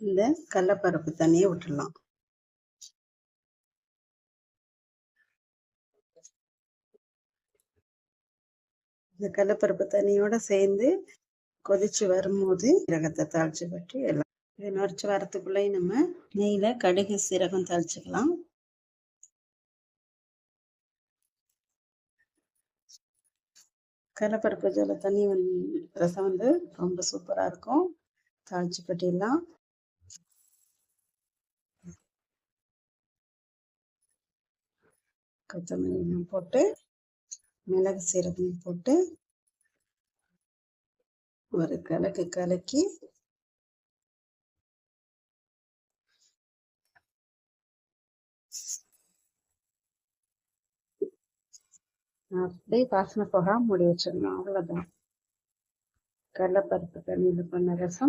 இந்த கடலப்பருப்பு தண்ணியை விட்டுடலாம். இந்த கடலப்பருப்பு தண்ணியோட சேர்ந்து கொதிச்சு வரும்போது சீரகத்தை தாளிச்சு பற்றி எல்லாம் இது நொறிச்சு வரத்துக்குள்ளேயும் நம்ம நெய்யில் கடுகு சீரகம் தாளிச்சுக்கலாம். கடலப்பருப்பு ஜல தண்ணி வந்து ரசம் வந்து ரொம்ப சூப்பராக இருக்கும். தாளிச்சு பட்டிடலாம் கொத்தமல்லி போட்டு மிளகு சீரகம் போட்டு ஒரு கலக்கு கலக்கி அப்படியே வாசனை போகாம மூடி வச்சிடணும். அவ்வளோதான் கடலைப்பருப்பு தண்ணியில் பண்ண ரசம்.